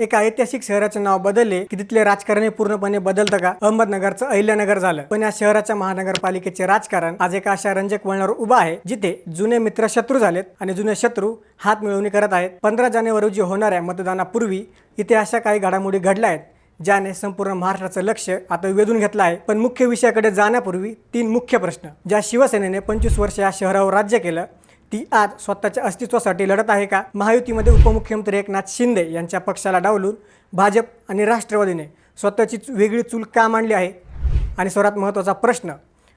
एका ऐतिहासिक शहराचे नाव बदलले की तिथले राजकारण पूर्णपणे बदलतं का? अहमदनगरचं अहिल्यानगर झालं. पण या शहराच्या महानगरपालिकेचे राजकारण आज एका अशा रंजक वळणावर उभा आहे जिथे जुने मित्र शत्रू झालेत आणि जुने शत्रू हात मिळवणी करत आहेत. पंधरा जानेवारी रोजी होणाऱ्या मतदानापूर्वी इथे अशा काही घडामोडी घडल्या आहेत ज्याने संपूर्ण महाराष्ट्राचं लक्ष आता वेधून घेतलं आहे. पण मुख्य विषयाकडे जाण्यापूर्वी तीन मुख्य प्रश्न. ज्या शिवसेनेने पंचवीस वर्ष या शहरावर राज्य केलं ती आज स्वतःच्या अस्तित्वासाठी लढत आहे का? महायुतीमध्ये उपमुख्यमंत्री एकनाथ शिंदे यांच्या पक्षाला डावलून भाजप आणि राष्ट्रवादीने स्वतःची वेगळी चूल का मांडली आहे? आणि सर्वात महत्त्वाचा प्रश्न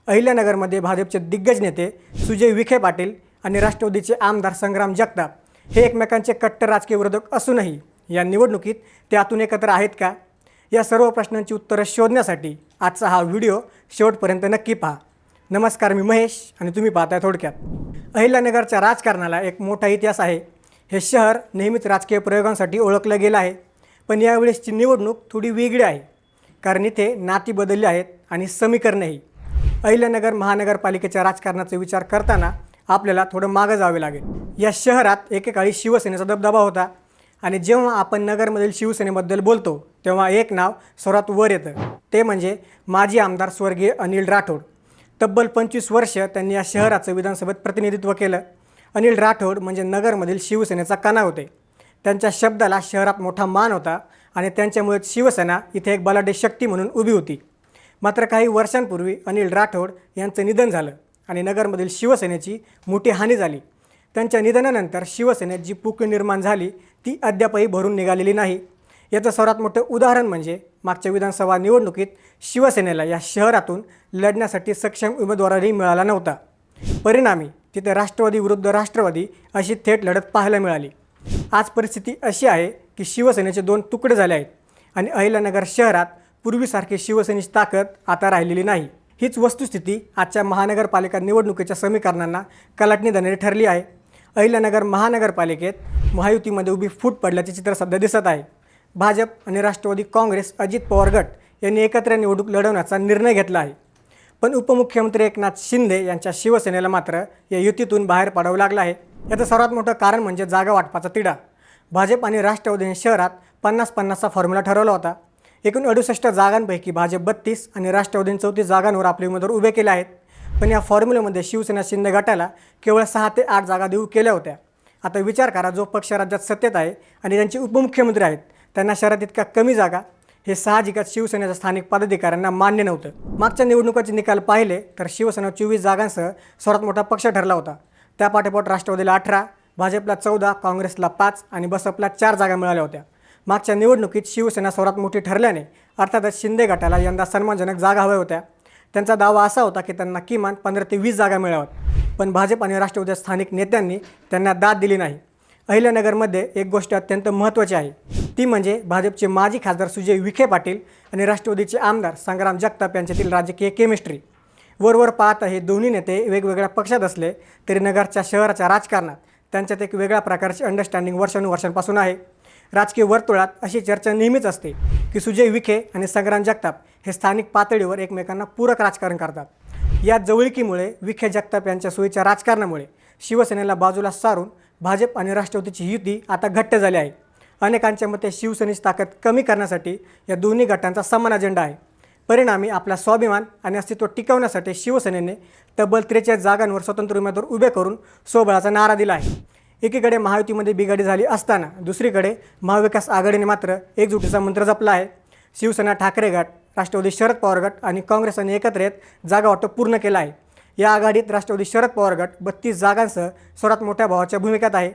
अहिल्यानगरमध्ये भाजपचे दिग्गज नेते सुजय विखे पाटील आणि राष्ट्रवादीचे आमदार संग्राम जगताप हे एकमेकांचे कट्टर राजकीय विरोधक असूनही या निवडणुकीत ते आतून एकत्र आहेत का? या सर्व प्रश्नांची उत्तरं शोधण्यासाठी आजचा हा व्हिडिओ शेवटपर्यंत नक्की पहा. नमस्कार मी महेश आणि तुम्ही पाहताय थोडक्यात. अहिल्यानगरच्या राजकारणाला एक मोठा इतिहास आहे. हे शहर नेहमीच राजकीय प्रयोगांसाठी ओळखलं गेलं आहे पण यावेळेसची निवडणूक थोडी वेगळी आहे कारण इथे नाती बदलली आहेत आणि समीकरणही. अहिल्यानगर महानगरपालिकेच्या राजकारणाचा विचार करताना आपल्याला थोडं मागं जावे लागेल. या शहरात एकेकाळी शिवसेनेचा दबदबा होता आणि जेव्हा आपण नगरमधील शिवसेनेबद्दल बोलतो तेव्हा एक नाव सर्वात वर येतं. ते म्हणजे माजी आमदार स्वर्गीय अनिल राठोड. तब्बल पंचवीस वर्ष त्यांनी या शहराचं विधानसभेत प्रतिनिधित्व केलं. अनिल राठोड म्हणजे नगरमधील शिवसेनेचा कणा होते. त्यांच्या शब्दाला शहरात मोठा मान होता आणि त्यांच्यामुळे शिवसेना इथे एक बलाढ्य शक्ती म्हणून उभी होती. मात्र काही वर्षांपूर्वी अनिल राठोड यांचं निधन झालं आणि नगरमधील शिवसेनेची मोठी हानी झाली. त्यांच्या निधनानंतर शिवसेनेत जी पुक निर्माण झाली ती अद्यापही भरून निघालेली नाही. याचं सर्वात मोठं उदाहरण म्हणजे मागच्या विधानसभा निवडणुकीत शिवसेनेला या शहरातून लढण्यासाठी सक्षम उमेदवारही मिळाला नव्हता. परिणामी तिथे राष्ट्रवादी विरुद्ध राष्ट्रवादी अशी थेट लढत पाहायला मिळाली. आज परिस्थिती अशी आहे की शिवसेनेचे दोन तुकडे झाले आहेत आणि अहिल्यानगर शहरात पूर्वीसारखी शिवसेनेची ताकद आता राहिलेली नाही. हीच वस्तुस्थिती आजच्या महानगरपालिका निवडणुकीच्या समीकरणांना कलाटणी देणारी ठरली आहे. अहिल्यानगर महानगरपालिकेत महायुतीमध्ये उभी फूट पडल्याचे चित्र सध्या दिसत आहे. भाजप आणि राष्ट्रवादी काँग्रेस अजित पवार गट यांनी एकत्र निवडणूक लढवण्याचा निर्णय घेतला आहे. पण उपमुख्यमंत्री एकनाथ शिंदे यांच्या शिवसेनेला मात्र या युतीतून बाहेर पडावं लागलं आहे. याचं सर्वात मोठं कारण म्हणजे जागा वाटपाचा तिढा. भाजप आणि राष्ट्रवादीने शहरात पन्नास पन्नासचा फॉर्म्युला ठरवला होता. एकूण अडुसष्ट जागांपैकी भाजप बत्तीस आणि राष्ट्रवादीने चौतीस जागांवर आपले उमेदवार उभे केले आहेत. पण या फॉर्म्युलेमध्ये शिवसेना शिंदे गटाला केवळ सहा ते आठ जागा देऊ केल्या होत्या. आता विचार करा जो पक्ष राज्यात सत्तेत आहे आणि त्यांचे उपमुख्यमंत्री आहेत त्यांना शहरात इतका कमी जागा हे साहजिकच शिवसेनेच्या स्थानिक पदाधिकाऱ्यांना मान्य नव्हतं. मागच्या निवडणुकाचे निकाल पाहिले तर शिवसेना चोवीस जागांसह सर्वात मोठा पक्ष ठरला होता. त्या पाठोपाठ राष्ट्रवादीला अठरा भाजपला चौदा काँग्रेसला पाच आणि बसपला चार जागा मिळाल्या होत्या. मागच्या निवडणुकीत शिवसेना सर्वात मोठी ठरल्याने अर्थातच शिंदे गटाला यंदा सन्मानजनक जागा हव्या होत्या. त्यांचा दावा असा होता की त्यांना किमान पंधरा ते वीस जागा मिळाव्यात. पण भाजप आणि राष्ट्रवादी स्थानिक नेत्यांनी त्यांना दाद दिली नाही. अहिल्यानगरमध्ये एक गोष्ट अत्यंत महत्त्वाची आहे. ती म्हणजे भाजपचे माजी खासदार सुजय विखे पाटील आणि राष्ट्रवादीचे आमदार संग्राम जगताप यांच्यातील राजकीय केमिस्ट्री. वरवर पाहता हे दोन्ही नेते वेगवेगळ्या पक्षात असले तरी नगरच्या शहराच्या राजकारणात त्यांच्यात एक वेगळ्या प्रकारची अंडरस्टँडिंग वर्षानुवर्षांपासून आहे. राजकीय वर्तुळात अशी चर्चा नेहमीच असते की सुजय विखे आणि संग्राम जगताप हे स्थानिक पातळीवर एकमेकांना पूरक राजकारण करतात. या जवळकीमुळे विखे जगताप यांच्या सोयीच्या राजकारणामुळे शिवसेनेला बाजूला सारून भाजप आणि राष्ट्रवादीची युती आता घट्ट झाली आहे. अनेकांच्या मते शिवसेनेची ताकद कमी करण्यासाठी या दोन्ही गटांचा समान अजेंडा आहे. परिणामी आपला स्वाभिमान आणि अस्तित्व टिकवण्यासाठी शिवसेनेने तब्बल त्रेचाळीस जागांवर स्वतंत्र उमेदवार उभे करून स्वबळाचा नारा दिला आहे. एकीकडे महायुतीमध्ये बिघाडी झाली असताना दुसरीकडे महाविकास आघाडीने मात्र एकजुटीचा मंत्र जपला आहे. शिवसेना ठाकरे गट राष्ट्रवादी शरद पवार गट आणि काँग्रेसने एकत्र येत जागा वाटप पूर्ण केलं आहे. या आघाडीत राष्ट्रवादी शरद पवार गट बत्तीस जागांसह सर्वात मोठ्या भावाच्या भूमिकेत आहे.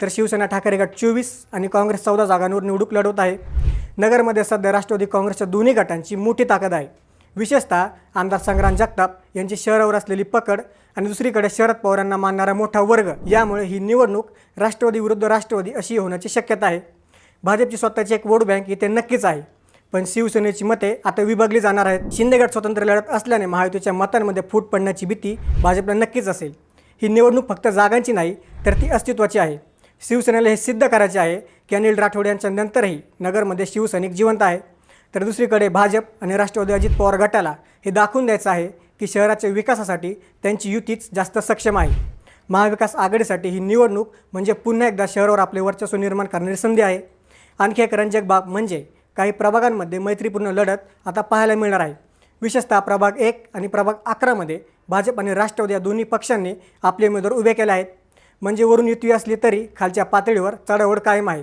तर शिवसेना ठाकरे गट चोवीस आणि काँग्रेस चौदा जागांवर निवडणूक लढवत आहे. नगरमध्ये सध्या राष्ट्रवादी काँग्रेसच्या दोन्ही गटांची मोठी ताकद आहे. विशेषतः आमदार संग्राम जगताप यांची शहरावर असलेली पकड आणि दुसरीकडे शरद पवारांना मानणारा मोठा वर्ग यामुळे ही निवडणूक राष्ट्रवादी विरुद्ध राष्ट्रवादी अशी होण्याची शक्यता आहे. भाजपची स्वतःची एक वोट बँक इथे नक्कीच आहे. पण शिवसेनेची मते आता विभागली जाणार आहेत. शिंदेगड स्वतंत्र लढत असल्याने महायुतीच्या मतांमध्ये फूट पडण्याची भीती भाजपला नक्कीच असेल. ही निवडणूक फक्त जागांची नाही तर ती अस्तित्वाची आहे. शिवसेनेला हे सिद्ध करायचे आहे की अनिल राठोड यांच्या नंतरही नगरमध्ये शिवसैनिक जिवंत आहे. तर दुसरीकडे भाजप आणि राष्ट्रवादी अजित पवार गटाला हे दाखवून द्यायचं आहे की शहराच्या विकासासाठी त्यांची युतीच जास्त सक्षम आहे. महाविकास आघाडीसाठी ही निवडणूक म्हणजे पुन्हा एकदा शहरावर आपले वर्चस्व निर्माण करणारी संधी आहे. आणखी एक रंजक बाब म्हणजे काही प्रभागांमध्ये मैत्रीपूर्ण लढत आता पाहायला मिळणार आहे. विशेषतः प्रभाग एक आणि प्रभाग अकरामध्ये भाजप आणि राष्ट्रवादी या दोन्ही पक्षांनी आपले उमेदवार उभे केले आहेत. म्हणजे वरून युती असली तरी खालच्या पातळीवर चढाओढ कायम आहे.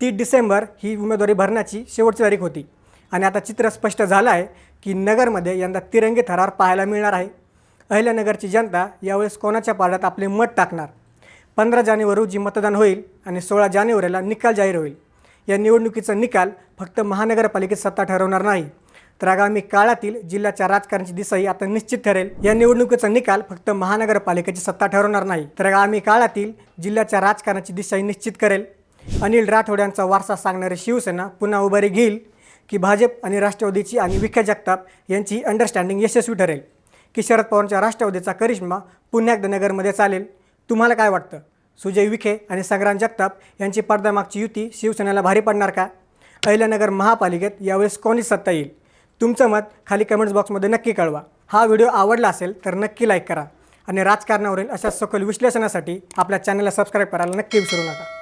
तीस डिसेंबर ही उमेदवारी भरण्याची शेवटची तारीख होती. आणि आता चित्र स्पष्ट झालं आहे की नगरमध्ये यंदा तिरंगी थरार पाहायला मिळणार आहे. अहिल्यानगरची जनता यावेळेस कोणाच्या पाड्यात आपले मत टाकणार? पंधरा जानेवारी रोजी मतदान होईल आणि सोळा जानेवारीला निकाल जाहीर होईल. या निवडणुकीचा निकाल फक्त महानगरपालिकेत सत्ता ठरवणार नाही. तर आगामी काळातील जिल्ह्याच्या राजकारणाची दिशाही आता निश्चित ठरेल. या निवडणुकीचा निकाल फक्त महानगरपालिकेची सत्ता ठरवणार नाही. तर आगामी काळातील जिल्ह्याच्या राजकारणाची दिशाही निश्चित करेल. अनिल राठोड यांचा वारसा सांगणारी शिवसेना पुन्हा उभारी घेईल की भाजप आणि राष्ट्रवादीची आणि विखे जगताप यांची अंडरस्टँडिंग यशस्वी ठरेल. की शरद पवारांच्या राष्ट्रवादीचा करिश्मा पुन्हा एकदा नगरमध्ये चालेल. तुम्हाला काय वाटतं? सुजय विखे आणि संग्राम जगताप यांची पडद्यामागची युती शिवसेनेला भारी पडणार का? अहिल्यानगर महापालिकेत यावेळेस कोणी सत्ता येईल? तुमचं मत खाली कमेंट्स बॉक्समध्ये नक्की कळवा. हा व्हिडिओ आवडला असेल तर नक्की लाईक करा. आणि राजकारणावरील अशा सखोल विश्लेषणासाठी आपल्या चॅनलला सबस्क्राईब करायला नक्की विसरू नका.